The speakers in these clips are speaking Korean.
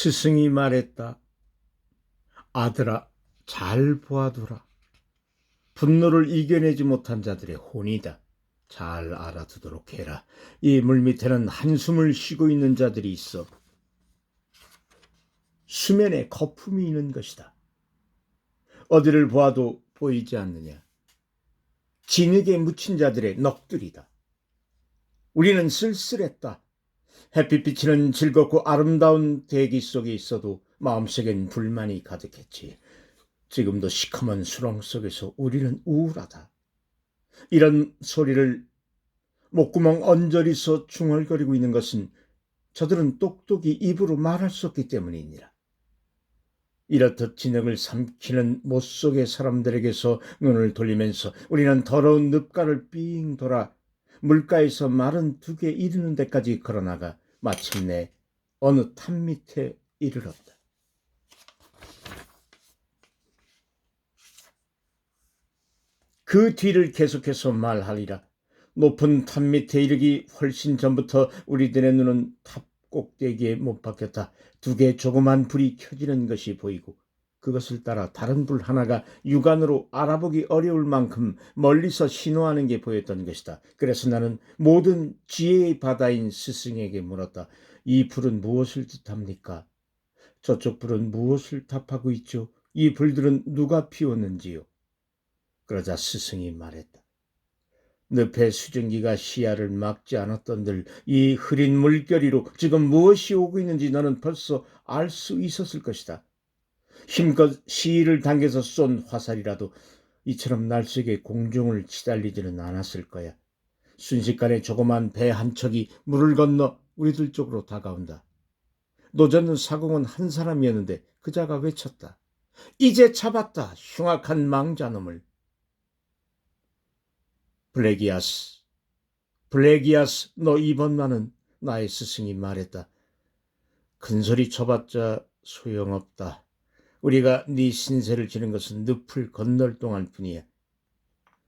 스승이 말했다. 아들아, 잘 보아두라. 분노를 이겨내지 못한 자들의 혼이다. 잘 알아두도록 해라. 이 물밑에는 한숨을 쉬고 있는 자들이 있어. 수면에 거품이 있는 것이다. 어디를 보아도 보이지 않느냐. 진흙에 묻힌 자들의 넋들이다. 우리는 쓸쓸했다. 햇빛 비치는 즐겁고 아름다운 대기 속에 있어도 마음속엔 불만이 가득했지. 지금도 시커먼 수렁 속에서 우리는 우울하다. 이런 소리를 목구멍 언저리서 중얼거리고 있는 것은 저들은 똑똑히 입으로 말할 수 없기 때문이니라. 이렇듯 진흙을 삼키는 못 속의 사람들에게서 눈을 돌리면서 우리는 더러운 늪가를 삥 돌아 물가에서 마른 둑에 이르는 데까지 걸어나가 마침내 어느 탑 밑에 이르렀다. 그 뒤를 계속해서 말하리라. 높은 탑 밑에 이르기 훨씬 전부터 우리들의 눈은 탑 꼭대기에 못 박혔다. 두 개의 조그만 불이 켜지는 것이 보이고 그것을 따라 다른 불 하나가 육안으로 알아보기 어려울 만큼 멀리서 신호하는 게 보였던 것이다. 그래서 나는 모든 지혜의 바다인 스승에게 물었다. 이 불은 무엇을 뜻합니까? 저쪽 불은 무엇을 답하고 있죠? 이 불들은 누가 피웠는지요? 그러자 스승이 말했다. 늪의 수증기가 시야를 막지 않았던들 이 흐린 물결이로 지금 무엇이 오고 있는지 너는 벌써 알 수 있었을 것이다. 힘껏 시위를 당겨서 쏜 화살이라도 이처럼 날속에 공중을 치달리지는 않았을 거야. 순식간에 조그만 배 한 척이 물을 건너 우리들 쪽으로 다가온다. 노젓는 사공은 한 사람이었는데 그자가 외쳤다. 이제 잡았다. 흉악한 망자놈을. 블레기아스, 블레기아스, 너 이번만은 나의 스승이 말했다. 큰소리 쳐봤자 소용없다. 우리가 네 신세를 지는 것은 늪을 건널 동안 뿐이야.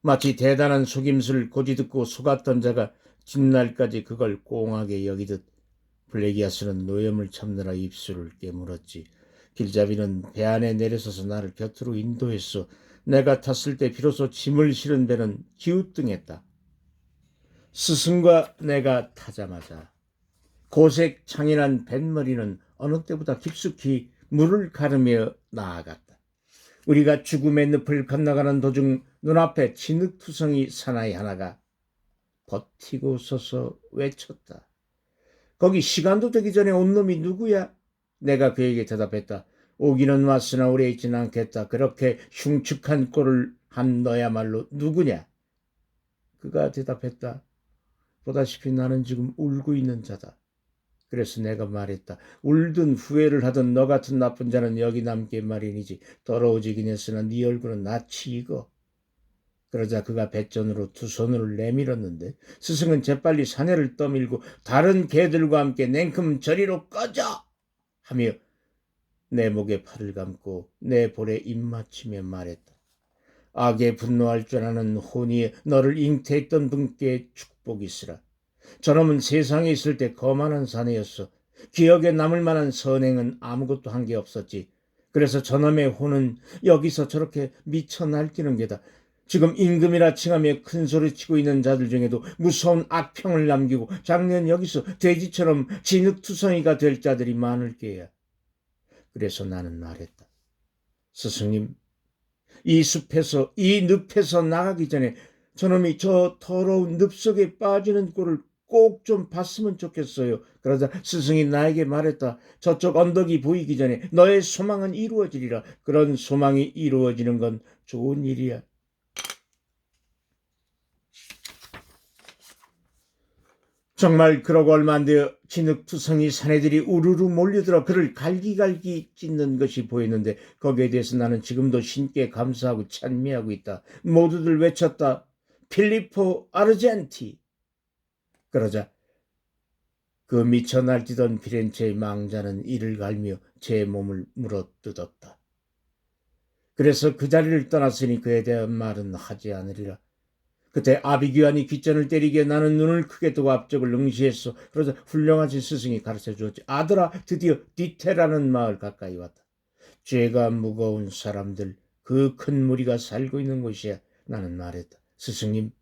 마치 대단한 속임수를 고지 듣고 속았던 자가 진날까지 그걸 꽁하게 여기듯 블레기아스는 노염을 참느라 입술을 깨물었지. 길잡이는 배 안에 내려서서 나를 곁으로 인도했어. 내가 탔을 때 비로소 짐을 실은 배는 기우뚱했다. 스승과 내가 타자마자 고색 창인한 뱃머리는 어느 때보다 깊숙이 물을 가르며 나아갔다. 우리가 죽음의 늪을 건너가는 도중 눈앞에 진흙투성이 사나이 하나가 버티고 서서 외쳤다. 거기 시간도 되기 전에 온 놈이 누구야? 내가 그에게 대답했다. 오기는 왔으나 오래 있진 않겠다. 그렇게 흉측한 꼴을 한 너야말로 누구냐? 그가 대답했다. 보다시피 나는 지금 울고 있는 자다. 그래서 내가 말했다. 울든 후회를 하든 너 같은 나쁜 자는 여기 남게 마련이지. 더러워지긴 했으나 네 얼굴은 낯이 익어. 그러자 그가 배전으로 두 손을 내밀었는데 스승은 재빨리 사내를 떠밀고 다른 개들과 함께 냉큼 저리로 꺼져! 하며 내 목에 팔을 감고 내 볼에 입맞추며 말했다. 악에 분노할 줄 아는 혼이 너를 잉태했던 분께 축복이 있으라. 저놈은 세상에 있을 때 거만한 사내였어. 기억에 남을 만한 선행은 아무것도 한 게 없었지. 그래서 저놈의 혼은 여기서 저렇게 미쳐 날뛰는 게다. 지금 임금이라 칭하며 큰 소리 치고 있는 자들 중에도 무서운 악평을 남기고 작년 여기서 돼지처럼 진흙투성이가 될 자들이 많을 게야. 그래서 나는 말했다. 스승님, 이 숲에서, 이 늪에서 나가기 전에 저놈이 저 더러운 늪 속에 빠지는 꼴을 꼭 좀 봤으면 좋겠어요. 그러자 스승이 나에게 말했다. 저쪽 언덕이 보이기 전에 너의 소망은 이루어지리라. 그런 소망이 이루어지는 건 좋은 일이야. 정말 그러고 얼마 안 되어 진흙투성이 사내들이 우르르 몰려들어 그를 갈기갈기 찢는 것이 보이는데 거기에 대해서 나는 지금도 신께 감사하고 찬미하고 있다. 모두들 외쳤다. 필리포 아르젠티. 그러자 그 미쳐 날뛰던 피렌체의 망자는 이를 갈며 제 몸을 물어뜯었다. 그래서 그 자리를 떠났으니 그에 대한 말은 하지 않으리라. 그때 아비규환이 귓전을 때리기에 나는 눈을 크게 뜨고 앞쪽을 응시했어. 그러자 훌륭하신 스승이 가르쳐 주었지. 아들아, 드디어 디테라는 마을 가까이 왔다. 죄가 무거운 사람들, 그 큰 무리가 살고 있는 곳이야. 나는 말했다. 스승님,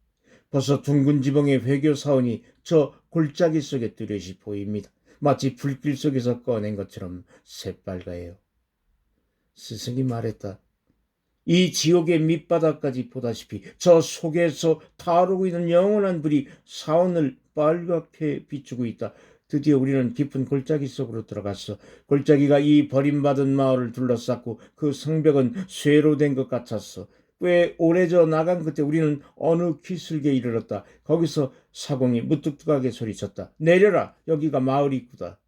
벌써 둥근 지붕의 회교 사원이 저 골짜기 속에 뚜렷이 보입니다. 마치 불길 속에서 꺼낸 것처럼 새빨가요. 스승이 말했다. 이 지옥의 밑바닥까지 보다시피 저 속에서 타오르고 있는 영원한 불이 사원을 빨갛게 비추고 있다. 드디어 우리는 깊은 골짜기 속으로 들어갔어. 골짜기가 이 버림받은 마을을 둘러쌌고 그 성벽은 쇠로 된 것 같았어. 꽤 오래져 나간 그때 우리는 어느 기슭에 이르렀다. 거기서 사공이 무뚝뚝하게 소리쳤다. 내려라. 여기가 마을 입구다.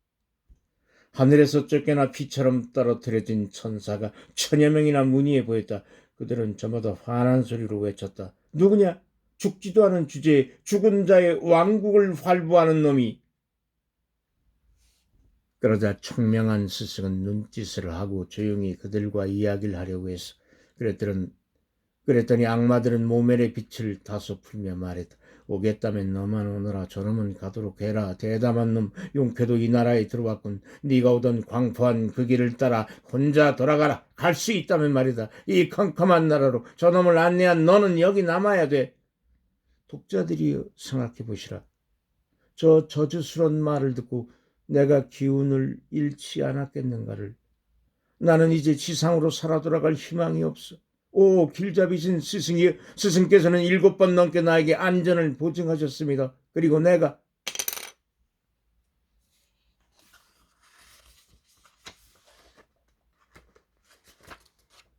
하늘에서 쫓겨나 피처럼 떨어뜨려진 천사가 천여 명이나 무늬해 보였다. 그들은 저마다 환한 소리로 외쳤다. 누구냐? 죽지도 않은 주제에 죽은 자의 왕국을 활보하는 놈이. 그러자 청명한 스승은 눈짓을 하고 조용히 그들과 이야기를 하려고 했어. 그랬더니, 그랬더니 악마들은 모멸의 빛을 다소 풀며 말했다. 오겠다면 너만 오너라. 저놈은 가도록 해라. 대담한 놈 용패도 이 나라에 들어왔군. 네가 오던 광포한 그 길을 따라 혼자 돌아가라. 갈 수 있다면 말이다. 이 컴컴한 나라로 저놈을 안내한 너는 여기 남아야 돼. 독자들이 생각해 보시라. 저 저주스러운 말을 듣고 내가 기운을 잃지 않았겠는가를. 나는 이제 지상으로 살아 돌아갈 희망이 없어 오 길잡이신 스승이 스승께서는 일곱 번 넘게 나에게 안전을 보증하셨습니다. 그리고 내가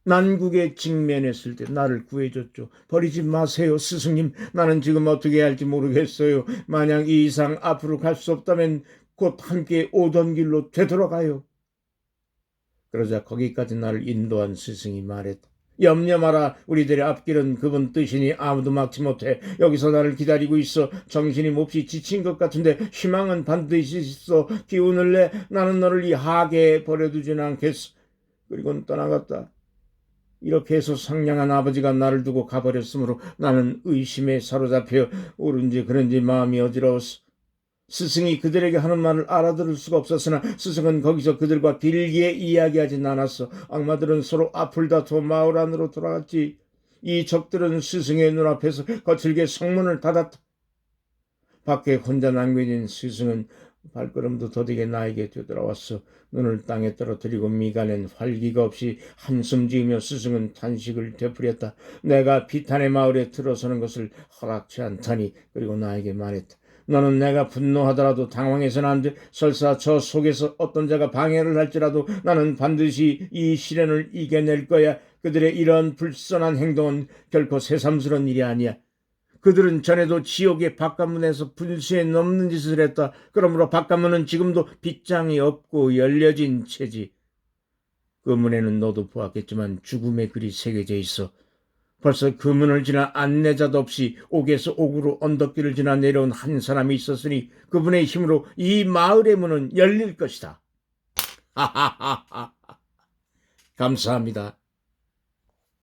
난국에 직면했을 때 나를 구해줬죠. 버리지 마세요, 스승님. 나는 지금 어떻게 할지 모르겠어요. 만약 이 이상 앞으로 갈 수 없다면 곧 함께 오던 길로 되돌아가요. 그러자 거기까지 나를 인도한 스승이 말했다. 염려 마라. 우리들의 앞길은 그분 뜻이니 아무도 막지 못해. 여기서 나를 기다리고 있어. 정신이 몹시 지친 것 같은데 희망은 반드시 있어. 기운을 내. 나는 너를 이 하계에 버려두진 않겠어. 그리고는 떠나갔다. 이렇게 해서 상냥한 아버지가 나를 두고 가버렸으므로 나는 의심에 사로잡혀 옳은지 그런지 마음이 어지러웠어. 스승이 그들에게 하는 말을 알아들을 수가 없었으나 스승은 거기서 그들과 길게 이야기하진 않았어. 악마들은 서로 앞을 다투어 마을 안으로 돌아갔지. 이 적들은 스승의 눈앞에서 거칠게 성문을 닫았다. 밖에 혼자 남겨진 스승은 발걸음도 더디게 나에게 되돌아왔어. 눈을 땅에 떨어뜨리고 미간엔 활기가 없이 한숨 지으며 스승은 탄식을 되풀이했다. 내가 비탄의 마을에 들어서는 것을 허락치 않다니 그리고 나에게 말했다. 너는 내가 분노하더라도 당황해서는 안 돼. 설사 저 속에서 어떤 자가 방해를 할지라도 나는 반드시 이 시련을 이겨낼 거야. 그들의 이런 불선한 행동은 결코 새삼스러운 일이 아니야. 그들은 전에도 지옥의 바깥문에서 분수에 넘는 짓을 했다. 그러므로 바깥문은 지금도 빗장이 없고 열려진 채지. 그 문에는 너도 보았겠지만 죽음의 글이 새겨져 있어. 벌써 그 문을 지나 안내자도 없이 옥에서 옥으로 언덕길을 지나 내려온 한 사람이 있었으니 그분의 힘으로 이 마을의 문은 열릴 것이다. 하하하하. 감사합니다.